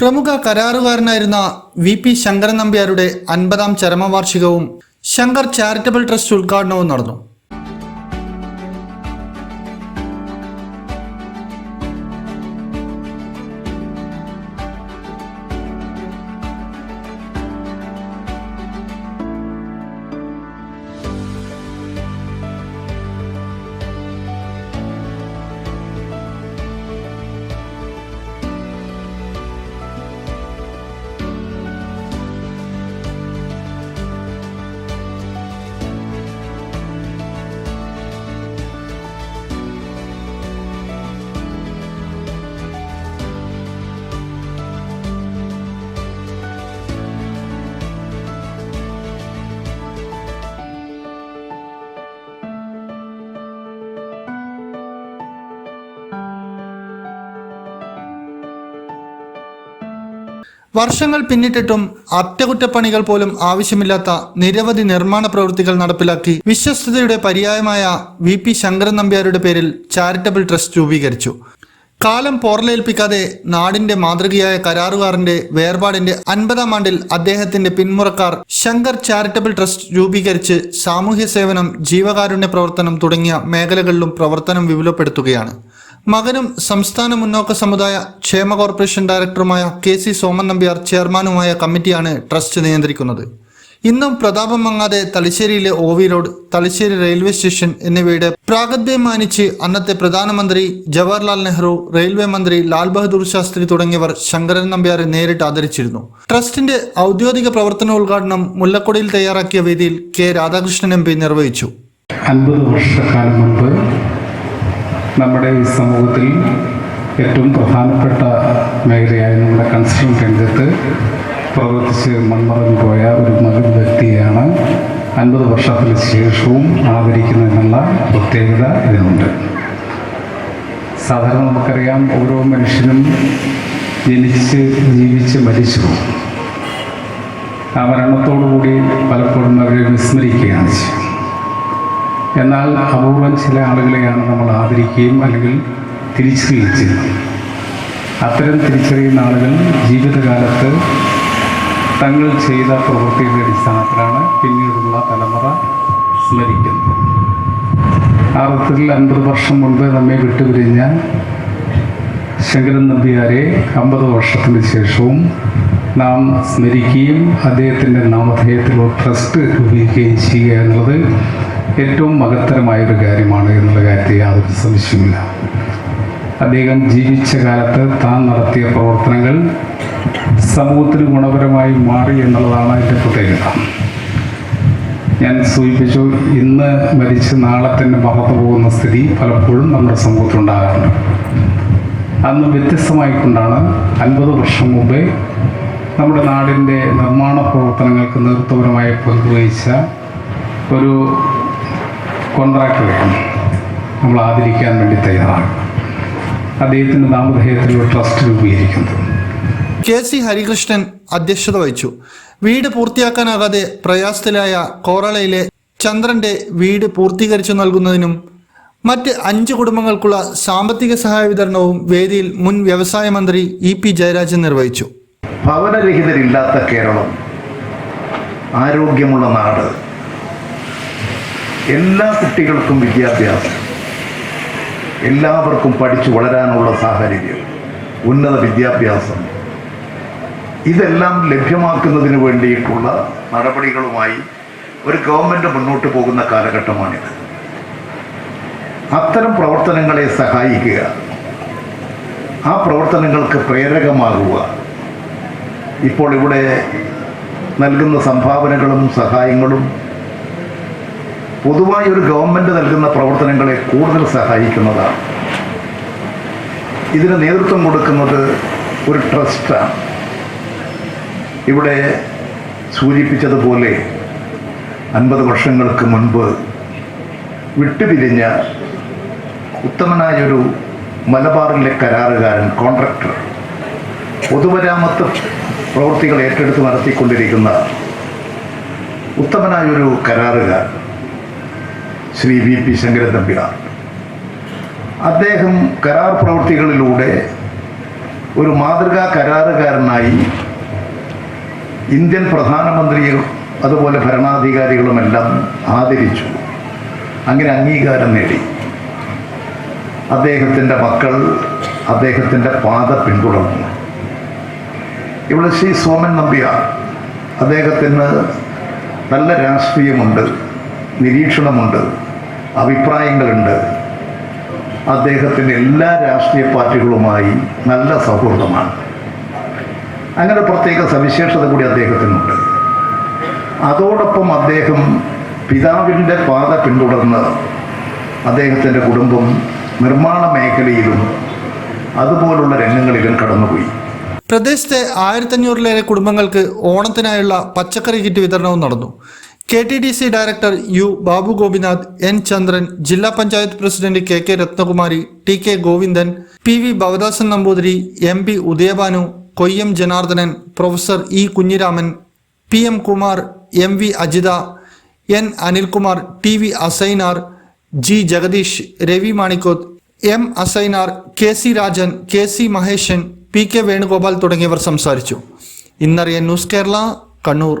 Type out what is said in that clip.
പ്രമുഖ കരാറുകാരനായിരുന്ന V P Sankaran നമ്പ്യാരുടെ അൻപതാം ചരമവാർഷികവും ശങ്കർ ചാരിറ്റബിൾ ട്രസ്റ്റ് ഉദ്ഘാടനവും നടന്നു. വർഷങ്ങൾ പിന്നിട്ടിട്ടും അറ്റകുറ്റപ്പണികൾ പോലും ആവശ്യമില്ലാത്ത നിരവധി നിർമ്മാണ പ്രവൃത്തികൾ നടപ്പിലാക്കി വിശ്വസ്തയുടെ പര്യായമായ വി പി ശങ്കരൻ നമ്പ്യാരുടെ പേരിൽ ചാരിറ്റബിൾ ട്രസ്റ്റ് രൂപീകരിച്ചു. കാലം പോർലേൽപ്പിക്കാതെ നാടിന്റെ മാതൃകയായ കരാറുകാരന്റെ വേർപാടിന്റെ അൻപതാം ആണ്ടിൽ അദ്ദേഹത്തിന്റെ പിന്മുറക്കാർ ശങ്കർ ചാരിറ്റബിൾ ട്രസ്റ്റ് രൂപീകരിച്ച് സാമൂഹ്യ സേവനം ജീവകാരുണ്യ പ്രവർത്തനം തുടങ്ങിയ മേഖലകളിലും പ്രവർത്തനം വിപുലപ്പെടുത്തുകയാണ്. മകനും സംസ്ഥാന മുന്നോക്ക സമുദായ ക്ഷേമ കോർപ്പറേഷൻ ഡയറക്ടറുമായ കെ സി സോമൻ നമ്പ്യാർ ചെയർമാനുമായ കമ്മിറ്റിയാണ് ട്രസ്റ്റ് നിയന്ത്രിക്കുന്നത്. ഇന്നും പ്രതാപം മങ്ങാതെ തലശ്ശേരിയിലെ O V road Thalassery railway station എന്നിവയുടെ പ്രാഗത്ഭ്യം മാനിച്ച് അന്നത്തെ പ്രധാനമന്ത്രി ജവഹർലാൽ നെഹ്റു റെയിൽവേ മന്ത്രി ലാൽ ബഹദൂർ ശാസ്ത്രി തുടങ്ങിയവർ ശങ്കരൻ നമ്പ്യാരെ നേരിട്ട് ആദരിച്ചിരുന്നു. ട്രസ്റ്റിന്റെ ഔദ്യോഗിക പ്രവർത്തന ഉദ്ഘാടനം മുല്ലക്കൊടിയിൽ തയ്യാറാക്കിയ വേദിയിൽ കെ രാധാകൃഷ്ണൻ എം നിർവഹിച്ചു. അൻപത് വർഷക്കാലം മുൻപ് നമ്മുടെ ഈ സമൂഹത്തിൽ ഏറ്റവും പ്രധാനപ്പെട്ട മേഖലയായ നമ്മുടെ കൺസ്ട്രക്ഷൻ രംഗത്ത് പ്രവർത്തിച്ച് മൺമറഞ്ഞു പോയ ഒരു മകൻ വ്യക്തിയാണ് അൻപത് വർഷത്തിന് ശേഷവും ആദരിക്കുന്നതിനുള്ള പ്രത്യേകത ഇതിനുണ്ട് സാധാരണ നമുക്കറിയാം ഓരോ മനുഷ്യനും ജനിച്ച് ജീവിച്ച് മരിച്ചു പോകും. ആ മരണത്തോടുകൂടി പലപ്പോഴും അവരെ വിസ്മരിക്കുകയാണ് ചെയ്യുന്നത് എന്നാൽ അപൂർവം ചില ആളുകളെയാണ് നമ്മൾ ആദരിക്കുകയും അല്ലെങ്കിൽ തിരിച്ചറിയുകയും ചെയ്യുന്നത്. അത്തരം തിരിച്ചറിയുന്ന ആളുകൾ ജീവിതകാലത്ത് തങ്ങൾ ചെയ്ത പ്രവൃത്തിയുടെ അടിസ്ഥാനത്തിലാണ് പിന്നീടുള്ള തലമുറ സ്മരിക്കുന്നത്. ആ അർത്ഥത്തിൽ അൻപത് വർഷം മുൻപ് നമ്മെ വിട്ടുപിരിഞ്ഞ ശങ്കരൻ നമ്പ്യാരെ അമ്പത് വർഷത്തിന് ശേഷവും നാം സ്മരിക്കുകയും അദ്ദേഹത്തിന്റെ നാമധേയത്തിലുള്ള ട്രസ്റ്റ് രൂപീകരിക്കുകയും ചെയ്യുക എന്നുള്ളത് ഏറ്റവും മഹത്തരമായ ഒരു കാര്യമാണ് എന്നുള്ള കാര്യത്തിൽ യാതൊരു സംശയമില്ല അദ്ദേഹം ജീവിച്ച കാലത്ത് താൻ നടത്തിയ പ്രവർത്തനങ്ങൾ സമൂഹത്തിന് ഗുണപരമായി മാറി എന്നുള്ളതാണ് അതിന്റെ പ്രത്യേകത. ഞാൻ സൂചിപ്പിച്ചു ഇന്ന് മരിച്ച് നാളെ തന്നെ മറന്നു പോകുന്ന സ്ഥിതി പലപ്പോഴും നമ്മുടെ സമൂഹത്തിലുണ്ടാകാറുണ്ട്. അന്ന് വ്യത്യസ്തമായിക്കൊണ്ടാണ് അൻപത് വർഷം മുമ്പേ നമ്മുടെ നാടിന്റെ നിർമ്മാണ പ്രവർത്തനങ്ങൾക്ക് നേതൃത്വപരമായി പങ്കുവഹിച്ച ഒരു കോൺട്രാക്ടറെ നമ്മൾ ആദരിക്കാൻ വേണ്ടി തയ്യാറാകും അദ്ദേഹത്തിന്റെ നാമധേയത്തിൽ ഒരു ട്രസ്റ്റ് രൂപീകരിക്കുന്നത്. കെ സി ഹരികൃഷ്ണൻ അധ്യക്ഷത വഹിച്ചു. വീട് പൂർത്തിയാക്കാനാകാതെ പ്രയാസത്തിലായ കോറളയിലെ ചന്ദ്രന്റെ വീട് പൂർത്തീകരിച്ചു നൽകുന്നതിനും മറ്റ് അഞ്ച് കുടുംബങ്ങൾക്കുള്ള സാമ്പത്തിക സഹായ വിതരണവും വേദിയിൽ മുൻ വ്യവസായ മന്ത്രി ഇ പി ജയരാജൻ നിർവഹിച്ചു. ഭവനരഹിതരില്ലാത്ത കേരളം ആരോഗ്യമുള്ള നാട് എല്ലാ കുട്ടികൾക്കും വിദ്യാഭ്യാസം. എല്ലാവർക്കും പഠിച്ചു വളരാനുള്ള സാഹചര്യം ഉന്നത വിദ്യാഭ്യാസം. ഇതെല്ലാം ലഭ്യമാക്കുന്നതിന് വേണ്ടിയിട്ടുള്ള നടപടികളുമായി ഒരു ഗവൺമെന്റ് മുന്നോട്ട് പോകുന്ന കാലഘട്ടമാണിത്. അത്തരം പ്രവർത്തനങ്ങളെ സഹായിക്കുക ആ പ്രവർത്തനങ്ങൾക്ക് പ്രേരകമാകുക. ഇപ്പോൾ ഇവിടെ നൽകുന്ന സംഭാവനകളും സഹായങ്ങളും പൊതുവായി ഒരു ഗവൺമെന്റ് നൽകുന്ന പ്രവർത്തനങ്ങളെ കൂടുതൽ സഹായിക്കുന്നതാണ്. ഇതിന് നേതൃത്വം കൊടുക്കുന്നത് ഒരു ട്രസ്റ്റാണ്. ഇവിടെ സൂചിപ്പിച്ചതുപോലെ അൻപത് വർഷങ്ങൾക്ക് മുൻപ് വിട്ടുപിരിഞ്ഞ ഉത്തമനായൊരു മലബാറിലെ കരാറുകാരൻ കോൺട്രാക്ടർ പൊതുമരാമത്ത് പ്രവൃത്തികൾ ഏറ്റെടുത്ത് നടത്തിക്കൊണ്ടിരിക്കുന്ന ഉത്തമനായൊരു കരാറുകാരൻ ശ്രീ വി പി ശങ്കരൻ തമ്പിയാർ അദ്ദേഹം കരാർ പ്രവൃത്തികളിലൂടെ ഒരു മാതൃകാ കരാറുകാരനായി ഇന്ത്യൻ പ്രധാനമന്ത്രിയും അതുപോലെ ഭരണാധികാരികളുമെല്ലാം ആദരിച്ചു. അങ്ങനെ അംഗീകാരം നേടി. അദ്ദേഹത്തിന്റെ മക്കൾ അദ്ദേഹത്തിന്റെ പാത പിന്തുടർന്നു. ഇവിടെ ശ്രീ സോമൻ നമ്പ്യാർ അദ്ദേഹത്തിന് നല്ല രാഷ്ട്രീയമുണ്ട്. നിരീക്ഷണമുണ്ട് അഭിപ്രായങ്ങളുണ്ട്. അദ്ദേഹത്തിന്റെ എല്ലാ രാഷ്ട്രീയ പാർട്ടികളുമായി നല്ല സൗഹൃദമാണ്. അങ്ങനെ പ്രത്യേക സവിശേഷത കൂടി അദ്ദേഹത്തിനുണ്ട്. അതോടൊപ്പം അദ്ദേഹം പിതാവിന്റെ പാത പിന്തുടർന്ന് അദ്ദേഹത്തിന്റെ കുടുംബം നിർമ്മാണ മേഖലയിലും അതുപോലുള്ള രംഗങ്ങളിലും കടന്നുപോയി. പ്രദേശത്തെ ആയിരത്തഞ്ഞൂറിലേറെ കുടുംബങ്ങൾക്ക് ഓണത്തിനായുള്ള പച്ചക്കറി കിറ്റ് വിതരണവും നടന്നു. K T D C director U Babu Gopinath N Chandran ജില്ലാ panchayat president K K Ratnakumari T K Govindan P V Bhavadasan Namboothiri M P Udayabhanu Koyyam Janardanan professor E Kunhiraman P M Kumar M V Ajitha N Anilkumar T V Asainar G Jagadeesh Ravi Manikkoth M Asainar K C Rajan K C Maheshan P K Venugopal തുടങ്ങിയവർ സംസാരിച്ചു. ഇന്നറിയ news Kerala Kannur.